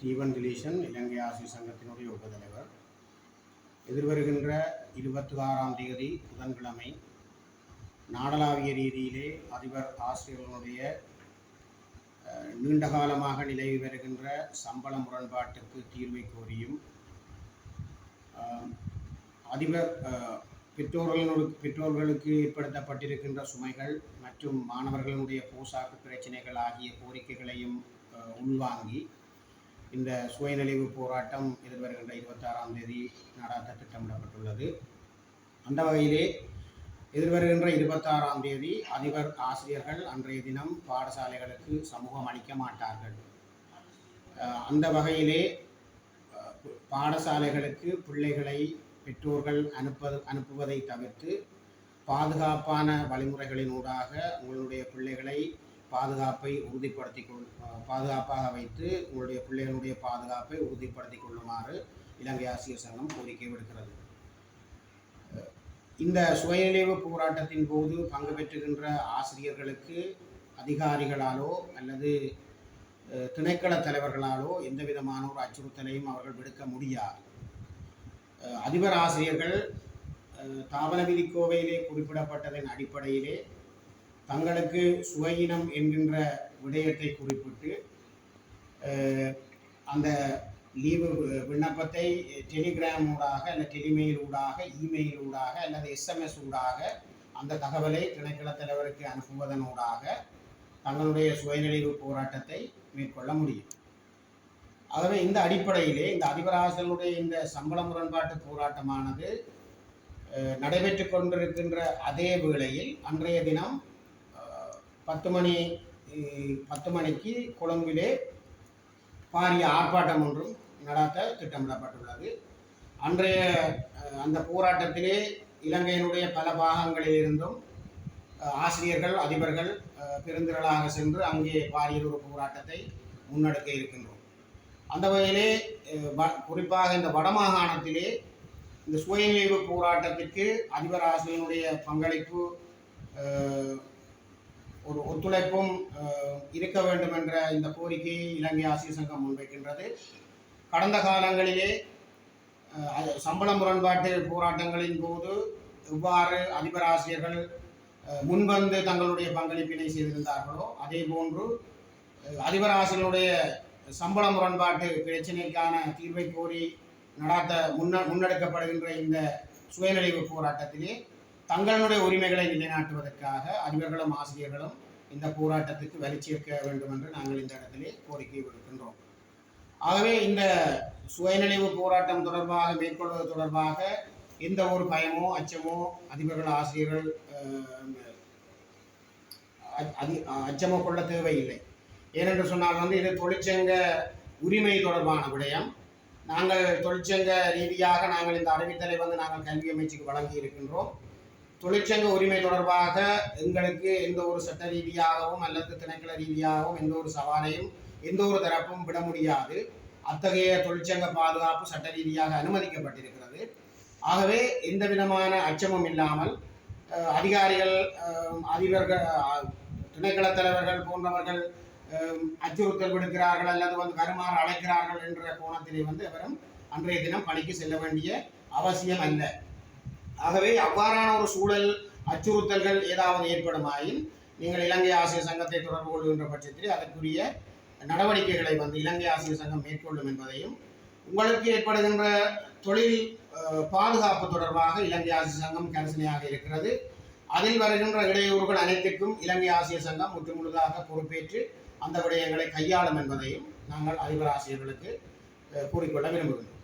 Steven deletion இலங்கை ஆசிரியர் சங்கத்தினுடைய உபதலைவர். எதிர்வருகின்ற இருபத்தி ஆறாம் தேதி புதன்கிழமை நாடளாவிய ரீதியிலே அதிபர் ஆசிரியர்களுடைய நீண்டகாலமாக நீண்ட காலமாக நிலவி வருகின்ற சம்பள முரண்பாட்டுக்கு தீர்வை கோரியும் அதிபர் பெற்றோர்களுக்கு பெற்றோர்களுக்கு ஏற்படுத்தப்பட்டிருக்கின்ற சுமைகள் மற்றும் மாணவர்களுடைய போசாக்கு பிரச்சனைகள் ஆகிய கோரிக்கைகளையும் உள்வாங்கி இந்த சுயநலிவு போராட்டம் எதிர்வருகின்ற இருபத்தாறாம் தேதி நடாத்த திட்டமிடப்பட்டுள்ளது. அந்த வகையிலே எதிர்வருகின்ற இருபத்தாறாம் தேதி அதிபர் ஆசிரியர்கள் அன்றைய தினம் பாடசாலைகளுக்கு சமூகம் அளிக்க மாட்டார்கள். அந்த வகையிலே பாடசாலைகளுக்கு பிள்ளைகளை பெற்றோர்கள் அனுப்பது அனுப்புவதை தவிர்த்து பாதுகாப்பான வழிமுறைகளினூடாக உங்களுடைய பிள்ளைகளை பாதுகாப்பை உறுதிப்படுத்தி கொள் பாதுகாப்பாக வைத்து உங்களுடைய பிள்ளைகளுடைய பாதுகாப்பை உறுதிப்படுத்திக் கொள்ளுமாறு இலங்கை ஆசிரியர் சங்கம் கோரிக்கை விடுக்கிறது. இந்த சுயநினைவு போராட்டத்தின் போது பங்கு பெற்றுகின்ற ஆசிரியர்களுக்கு அதிகாரிகளாலோ அல்லது திணைக்கள தலைவர்களாலோ எந்த விதமான ஒரு அச்சுறுத்தலையும் அவர்கள் விடுக்க முடியாது. அதிபர் ஆசிரியர்கள் அஹ், தாவர விதிக்கோவையிலே குறிப்பிடப்பட்டதன் அடிப்படையிலே தங்களுக்கு சுவையினம் என்கின்ற விடயத்தை குறிப்பிட்டு அந்த லீவு விண்ணப்பத்தை டெலிகிராம் ஊடாக அல்ல டெலிமெயில் ஊடாக இமெயில் ஊடாக அல்லது எஸ்எம்எஸ் ஊடாக அந்த தகவலை திணைக்கள தலைவருக்கு அனுப்புவதனூடாக தங்களுடைய சுயநிலைவு போராட்டத்தை மேற்கொள்ள முடியும். ஆகவே இந்த அடிப்படையிலே இந்த அதிபராசனுடைய இந்த சம்பள முரண்பாட்டு போராட்டமானது நடைபெற்று கொண்டிருக்கின்ற அதே வேளையில் அன்றைய தினம் பத்து மணி பத்து மணிக்கு கொழும்பிலே பாரிய ஆர்ப்பாட்டம் ஒன்றும் நடாத்த திட்டமிடப்பட்டுள்ளது. அன்றைய அந்த போராட்டத்திலே இலங்கையினுடைய பல பாகங்களிலிருந்தும் ஆசிரியர்கள் அதிபர்கள் பெருந்திரளாக சென்று அங்கே பாரிய ஒரு போராட்டத்தை முன்னெடுக்க இருக்கின்றோம். அந்த வகையிலே வ- குறிப்பாக இந்த வடமாகாணத்திலே இந்த சுயநினைவு போராட்டத்திற்கு அதிபர் ஆசிரியனுடைய பங்களிப்பு ஒத்துழைப்பும் இருக்க வேண்டும் என்ற இந்த கோரிக்கையை இலங்கை ஆசிரியர் சங்கம் முன்வைக்கின்றது. கடந்த காலங்களிலே அது சம்பள முரண்பாட்டு போராட்டங்களின் போது எவ்வாறு அதிபர் ஆசிரியர்கள் முன்வந்து தங்களுடைய பங்களிப்பினை செய்திருந்தார்களோ அதே போன்று அதிபர் ஆசிரியருடைய சம்பள முரண்பாட்டு பிரச்சினைக்கான தீர்வை கோரி நடாத்த முன்ன முன்னெடுக்கப்படுகின்ற இந்த சுயநிலைவு போராட்டத்திலே தங்களுடைய உரிமைகளை நிலைநாட்டுவதற்காக அதிபர்களும் ஆசிரியர்களும் இந்த போராட்டத்துக்கு வலி சேர்க்க வேண்டும் என்று நாங்கள் இந்த இடத்திலே கோரிக்கை விடுக்கின்றோம். ஆகவே இந்த சுயநினைவு போராட்டம் தொடர்பாக மேற்கொள்வது தொடர்பாக எந்த ஒரு பயமோ அச்சமோ அதிபர்கள் ஆசிரியர்கள் அதி- அச்சமோ கொள்ள தேவையில்லை. ஏனென்று சொன்னால் வந்து இது தொழிற்சங்க உரிமை தொடர்பான விடயம். நாங்கள் தொழிற்சங்க ரீதியாக நாங்கள் இந்த அறிவித்தலை வந்து நாங்கள் கல்வி அமைச்சுக்கு வழங்கி இருக்கின்றோம் தொழிற்சங்க உரிமை தொடர்பாக எங்களுக்கு எந்த ஒரு சட்ட ரீதியாகவும் அல்லது திணைக்கள ரீதியாகவும் எந்த ஒரு சவாலையும் எந்த ஒரு தரப்பும் விட முடியாது. அத்தகைய தொழிற்சங்க பாதுகாப்பு சட்ட ரீதியாக அனுமதிக்கப்பட்டிருக்கிறது. ஆகவே எந்த விதமான அச்சமும் இல்லாமல் அதிகாரிகள் அதிபர்கள் திணைக்கள தலைவர்கள் போன்றவர்கள் அச்சுறுத்தல் விடுக்கிறார்கள் அல்லது வந்து வருமாறு அழைக்கிறார்கள் என்ற கோணத்திலே வந்து அவரும் அன்றைய தினம் பணிக்கு செல்ல வேண்டிய அவசியம் அல்ல. ஆகவே அவ்வாறான ஒரு சூழல் அச்சுறுத்தல்கள் ஏதாவது ஏற்படுமாயின் நீங்கள் இலங்கை ஆசிரியர் சங்கத்தை தொடர்பு கொள்கின்ற பட்சத்தில் அதற்குரிய நடவடிக்கைகளை வந்து இலங்கை ஆசிரியர் சங்கம் மேற்கொள்ளும் என்பதையும் உங்களுக்கு ஏற்படுகின்ற தொழில் பாதுகாப்பு தொடர்பாக இலங்கை ஆசிய சங்கம் கரிசனையாக இருக்கிறது. அதில் வருகின்ற இடையூறுகள் அனைத்திற்கும் இலங்கை ஆசிய சங்கம் முற்றுமுழுதாக பொறுப்பேற்று அந்த விடயங்களை கையாளும் என்பதையும் நாங்கள் அதிபர் ஆசிரியர்களுக்கு கூறிக்கொள்ள விரும்புகிறோம்